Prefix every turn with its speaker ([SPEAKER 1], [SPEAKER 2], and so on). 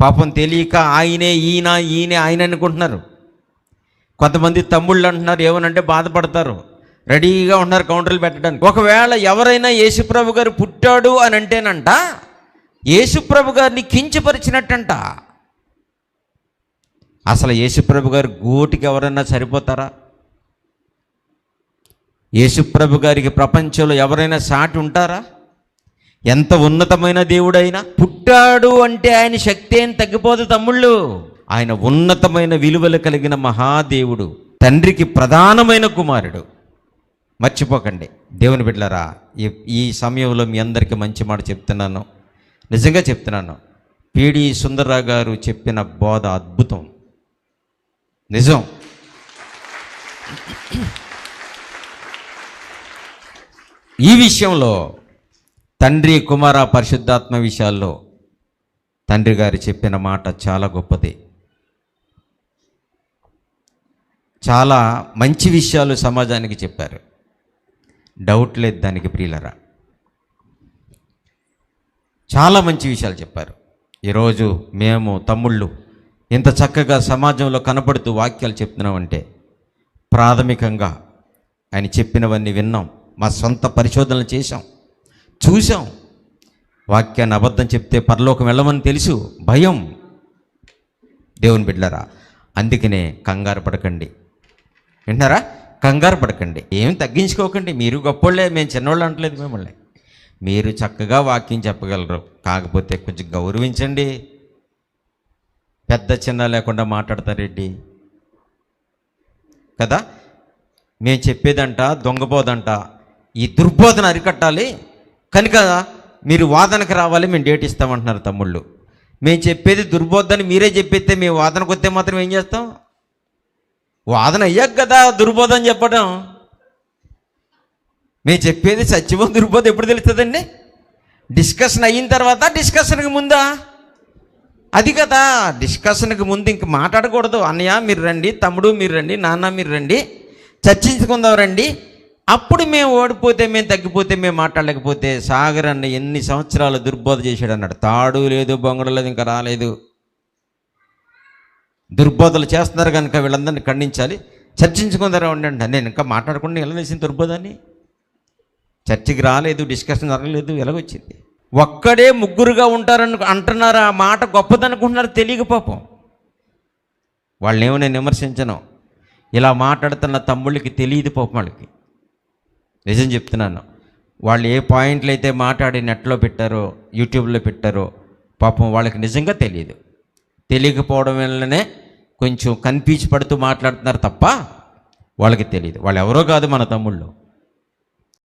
[SPEAKER 1] పాపం తెలియక ఆయనే ఈయన ఈయనే ఆయన అనుకుంటున్నారు. కొంతమంది తమ్ముళ్ళు అంటున్నారు ఏమనంటే బాధపడతారు. రెడీగా ఉన్నారు కౌంటర్లు పెట్టడానికి. ఒకవేళ ఎవరైనా యేసుప్రభు గారు పుట్టాడు అని అంటేనంట యేసుప్రభు గారిని కించపరిచినట్టంట. అసలు యేసుప్రభు గారు గోటికి ఎవరైనా సరిపోతారా? యేసుప్రభు గారికి ప్రపంచంలో ఎవరైనా సాటి ఉంటారా? ఎంత ఉన్నతమైన దేవుడైనా? పుట్టాడు అంటే ఆయన శక్తి ఏం తగ్గిపోదు తమ్ముళ్ళు. ఆయన ఉన్నతమైన విలువలు కలిగిన మహాదేవుడు తండ్రికి ప్రధానమైన కుమారుడు. మర్చిపోకండి. దేవుని బిడ్డలారా ఈ ఈ సమయంలో మీ అందరికీ మంచి మాట చెప్తున్నాను. నిజంగా చెప్తున్నాను. పిడి సుందరరావు గారు చెప్పిన బోధ అద్భుతం. నిజం. ఈ విషయంలో తండ్రి కుమార పరిశుద్ధాత్మ విషయాల్లో తండ్రి గారు చెప్పిన మాట చాలా గొప్పది. చాలా మంచి విషయాలు సమాజానికి చెప్పారు. డౌట్ లేదు దానికి ప్రియులరా. చాలా మంచి విషయాలు చెప్పారు. ఈరోజు మేము తమ్ముళ్ళు ఇంత చక్కగా సమాజంలో కనపడుతూ వాక్యాలు చెప్తున్నామంటే ప్రాథమికంగా ఆయన చెప్పినవన్నీ విన్నాం. మా సొంత పరిశోధనలు చేశాం. చూసాం వాక్యాన్ని అబద్ధం చెప్తే పరలోకం వెళ్ళమని తెలుసు. భయం. దేవుని బిడ్డరా అందుకనే కంగారు పడకండి. వింటారా కంగారు పడకండి. ఏం తగ్గించుకోకండి. మీరు గొప్పోళ్ళే మేము చిన్నోళ్ళు అంటలేదు మిమ్మల్ని. మీరు చక్కగా వాక్యం చెప్పగలరు. కాకపోతే కొంచెం గౌరవించండి. పెద్ద చిన్న లేకుండా మాట్లాడతారెడ్డి కదా? మేము చెప్పేదంట దొంగబోదంట ఈ దుర్బోధన అరికట్టాలి. కనుక మీరు వాదనకు రావాలి మేము డేట్ ఇస్తామంటున్నారు తమ్ముళ్ళు. మేము చెప్పేది దుర్బోధని మీరే చెప్పేస్తే మేము వాదనకు వస్తే మాత్రం ఏం చేస్తాం? వాదన అయ్యాక కదా దుర్బోధం చెప్పడం మేము చెప్పేది సత్యమో దుర్బోధం ఎప్పుడు తెలుస్తుందండి? డిస్కషన్ అయిన తర్వాత డిస్కషన్కి ముందా? అది కదా డిస్కషన్కి ముందు ఇంక మాట్లాడకూడదు. అన్నయ్య మీరు రండి తమ్ముడు మీరు రండి నాన్న మీరు రండి చర్చించుకుందాం రండి. అప్పుడు మేము ఓడిపోతే మేము తగ్గిపోతే మేము మాట్లాడలేకపోతే సాగర్ అన్న ఎన్ని సంవత్సరాలు దుర్బోధ చేశాడు అన్నాడు. తాడు లేదు బొంగడు లేదు ఇంకా రాలేదు. దుర్బోధలు చేస్తున్నారు కనుక వీళ్ళందరినీ ఖండించాలి. చర్చించుకుందరా ఉండండి నేను ఇంకా మాట్లాడకుండా ఎలా వేసింది దుర్బోధాన్ని. చర్చికి రాలేదు డిస్కషన్ జరగలేదు ఎలాగొచ్చింది? ఒక్కడే ముగ్గురుగా ఉంటారని అంటున్నారు? ఆ మాట గొప్పదనుకుంటున్నారు తెలియక పాపం. వాళ్ళనేమో నేను విమర్శించను. ఇలా మాట్లాడుతున్న తమ్ముళ్ళకి తెలియదు పాపం వాళ్ళకి. నిజం చెప్తున్నాను. వాళ్ళు ఏ పాయింట్లు అయితే మాట్లాడి నెట్లో పెట్టారో యూట్యూబ్లో పెట్టారో పాపం వాళ్ళకి నిజంగా తెలియదు. తెలియకపోవడం వల్లనే కొంచెం కన్ఫ్యూజ్ పడుతూ మాట్లాడుతున్నారు తప్ప వాళ్ళకి తెలియదు. వాళ్ళు ఎవరో కాదు మన తమ్ముళ్ళు.